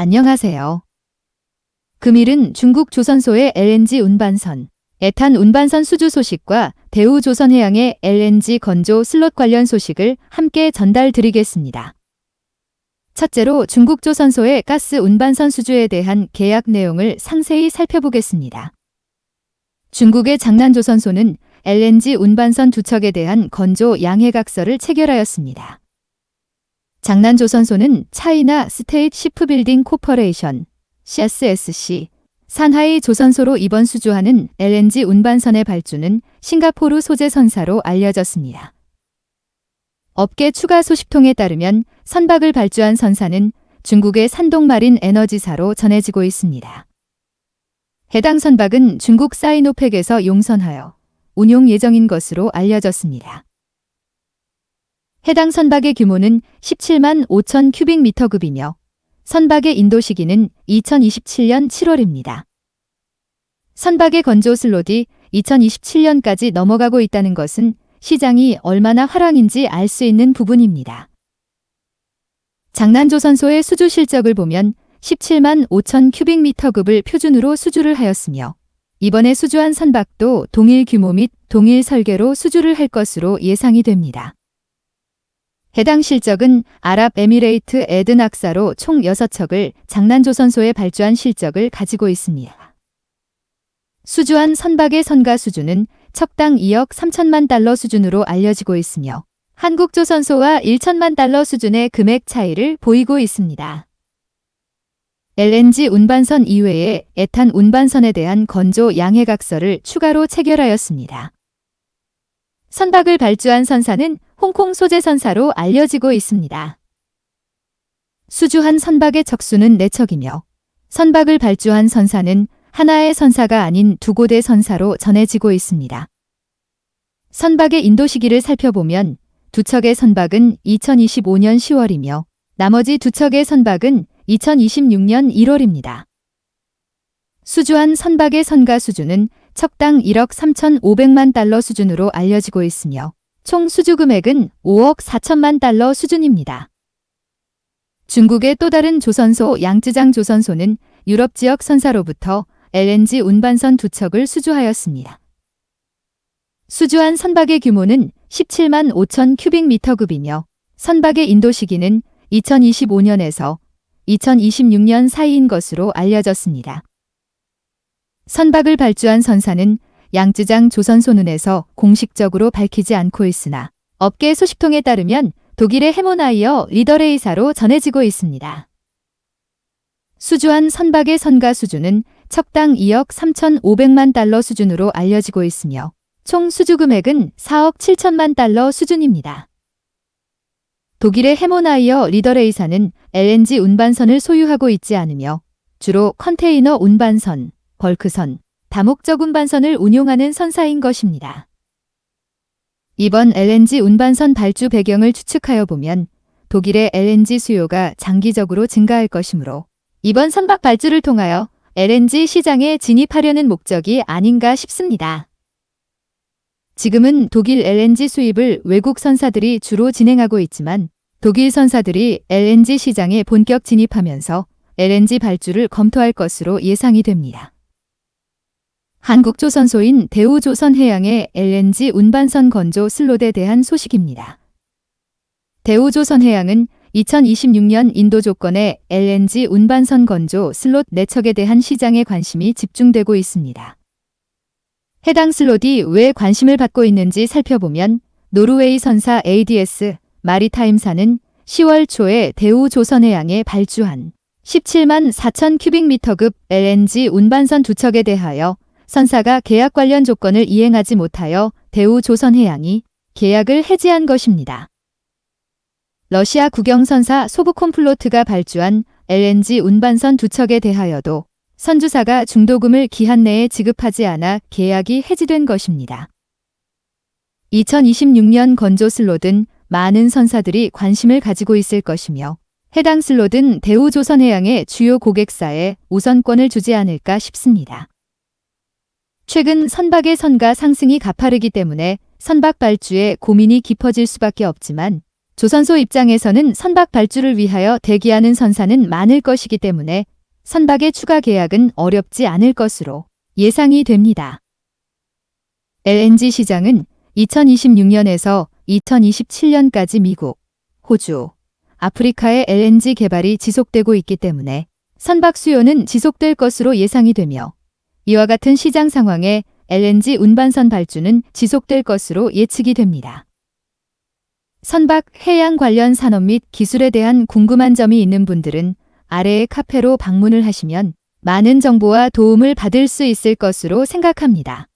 안녕하세요. 금일은 중국 조선소의 LNG 운반선, 에탄 운반선 수주 소식과 대우 조선해양의 LNG 건조 슬롯 관련 소식을 함께 전달 드리겠습니다. 첫째로 중국 조선소의 가스 운반선 수주에 대한 계약 내용을 상세히 살펴보겠습니다. 중국의 장난조선소는 LNG 운반선 두 척에 대한 건조 양해각서를 체결하였습니다. 장난조선소는 차이나 스테이트 시프빌딩 코퍼레이션 CSSC 산하이 조선소로 이번 수주하는 LNG 운반선의 발주는 싱가포르 소재 선사로 알려졌습니다. 업계 추가 소식통에 따르면 선박을 발주한 선사는 중국의 산동마린 에너지사로 전해지고 있습니다. 해당 선박은 중국 사이노팩에서 용선하여 운용 예정인 것으로 알려졌습니다. 해당 선박의 규모는 17만 5천 큐빅미터급이며 선박의 인도 시기는 2027년 7월입니다. 선박의 건조 슬롯이 2027년까지 넘어가고 있다는 것은 시장이 얼마나 화랑인지 알 수 있는 부분입니다. 장난조선소의 수주 실적을 보면 17만 5천 큐빅미터급을 표준으로 수주를 하였으며 이번에 수주한 선박도 동일 규모 및 동일 설계로 수주를 할 것으로 예상이 됩니다. 해당 실적은 아랍에미레이트 에드낙사로 총 6척을 장난조선소에 발주한 실적을 가지고 있습니다. 수주한 선박의 선가 수준은 척당 2억 3천만 달러 수준으로 알려지고 있으며 한국조선소와 1천만 달러 수준의 금액 차이를 보이고 있습니다. LNG 운반선 이외에 에탄 운반선에 대한 건조 양해각서를 추가로 체결하였습니다. 선박을 발주한 선사는 홍콩 소재 선사로 알려지고 있습니다. 수주한 선박의 척수는 4척이며 선박을 발주한 선사는 하나의 선사가 아닌 두 곳의 선사로 전해지고 있습니다. 선박의 인도 시기를 살펴보면 두 척의 선박은 2025년 10월이며 나머지 두 척의 선박은 2026년 1월입니다. 수주한 선박의 선가 수준은 척당 1억 3,500만 달러 수준으로 알려지고 있으며 총 수주 금액은 5억 4천만 달러 수준입니다. 중국의 또 다른 조선소 양쯔장 조선소는 유럽 지역 선사로부터 LNG 운반선 두 척을 수주하였습니다. 수주한 선박의 규모는 17만 5천 큐빅미터급이며 선박의 인도 시기는 2025년에서 2026년 사이인 것으로 알려졌습니다. 선박을 발주한 선사는 양쯔장 조선소눈에서 공식적으로 밝히지 않고 있으나 업계 소식통에 따르면 독일의 해모나이어 리더레이사로 전해지고 있습니다. 수주한 선박의 선가 수준은 척당 2억 3,500만 달러 수준으로 알려지고 있으며 총 수주 금액은 4억 7천만 달러 수준입니다. 독일의 해모나이어 리더레이사는 LNG 운반선을 소유하고 있지 않으며 주로 컨테이너 운반선, 벌크선, 다목적 운반선을 운용하는 선사인 것입니다. 이번 LNG 운반선 발주 배경을 추측하여 보면 독일의 LNG 수요가 장기적으로 증가할 것이므로 이번 선박 발주를 통하여 LNG 시장에 진입하려는 목적이 아닌가 싶습니다. 지금은 독일 LNG 수입을 외국 선사들이 주로 진행하고 있지만 독일 선사들이 LNG 시장에 본격 진입하면서 LNG 발주를 검토할 것으로 예상이 됩니다. 한국조선소인 대우조선해양의 LNG 운반선 건조 슬롯에 대한 소식입니다. 대우조선해양은 2026년 인도 조건의 LNG 운반선 건조 슬롯 4척에 대한 시장에 관심이 집중되고 있습니다. 해당 슬롯이 왜 관심을 받고 있는지 살펴보면 노르웨이 선사 ADS 마리타임사는 10월 초에 대우조선해양에 발주한 17만 4천 큐빅미터급 LNG 운반선 두 척에 대하여 선사가 계약 관련 조건을 이행하지 못하여 대우 조선해양이 계약을 해지한 것입니다. 러시아 국영선사 소브콤플로트가 발주한 LNG 운반선 두 척에 대하여도 선주사가 중도금을 기한 내에 지급하지 않아 계약이 해지된 것입니다. 2026년 건조 슬롯은 많은 선사들이 관심을 가지고 있을 것이며 해당 슬롯은 대우조선해양의 주요 고객사에 우선권을 주지 않을까 싶습니다. 최근 선박의 선가 상승이 가파르기 때문에 선박 발주에 고민이 깊어질 수밖에 없지만 조선소 입장에서는 선박 발주를 위하여 대기하는 선사는 많을 것이기 때문에 선박의 추가 계약은 어렵지 않을 것으로 예상이 됩니다. LNG 시장은 2026년에서 2027년까지 미국, 호주, 아프리카의 LNG 개발이 지속되고 있기 때문에 선박 수요는 지속될 것으로 예상이 되며 이와 같은 시장 상황에 LNG 운반선 발주는 지속될 것으로 예측이 됩니다. 선박 해양 관련 산업 및 기술에 대한 궁금한 점이 있는 분들은 아래의 카페로 방문을 하시면 많은 정보와 도움을 받을 수 있을 것으로 생각합니다.